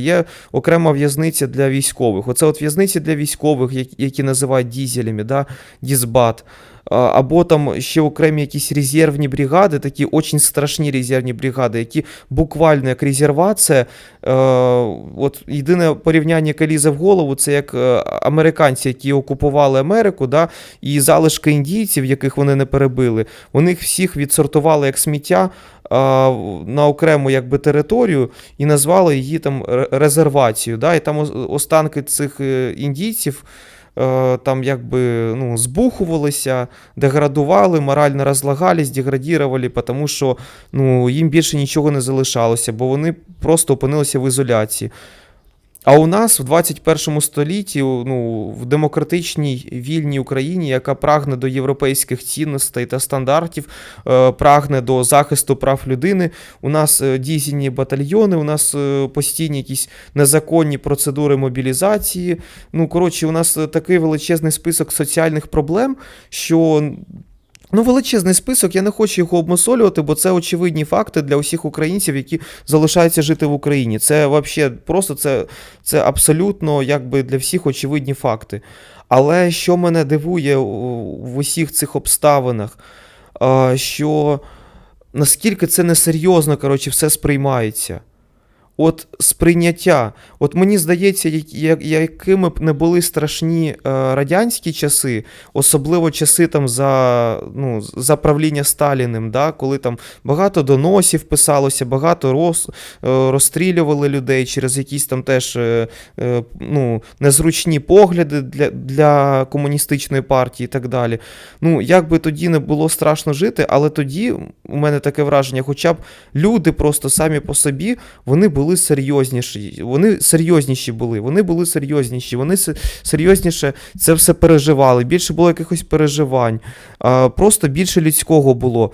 Є окрема в'язниця для військових. Оце от в'язниці для військових, які, називають дізелями, да? дізбат. Або там ще окремі якісь резервні бригади, такі очень страшні резервні бригади, які буквально як резервація. Е, от єдине порівняння, яке лізе в голову, це як е, американці, які окупували Америку, да? і залишки індійців, яких вони не перебили, вони їх всіх відсортували як сміття на окрему якби, територію і назвали її там ре- резервацією. Да? І там останки цих е, індійців е, там якби ну, збухувалися, деградували, морально розлагались, деградірували, тому що ну, їм більше нічого не залишалося, бо вони просто опинилися в ізоляції. А у нас в 21 столітті, ну, в демократичній вільній Україні, яка прагне до європейських цінностей та стандартів, е, прагне до захисту прав людини, у нас е, дізельні батальйони, у нас е, постійні якісь незаконні процедури мобілізації. Ну, коротше, у нас такий величезний список соціальних проблем, що. Ну, величезний список, я не хочу його обмосолювати, бо це очевидні факти для усіх українців, які залишаються жити в Україні. Це взагалі просто це, це абсолютно якби для всіх очевидні факти. Але що мене дивує в усіх цих обставинах, що наскільки це несерйозно, коротше, все сприймається. От сприйняття. От мені здається, як- як- якими б не були страшні е, радянські часи, особливо часи там за, ну, за правління Сталіним, да, коли там багато доносів писалося, багато роз, е, розстрілювали людей через якісь там теж е, ну, незручні погляди для, для комуністичної партії і так далі. Ну, як би тоді не було страшно жити, але тоді у мене таке враження, хоча б люди просто самі по собі, вони були серйозніші. Вони серйозніші були, вони були серйозніші, вони серйозніше це все переживали. Більше було якихось переживань, просто більше людського було.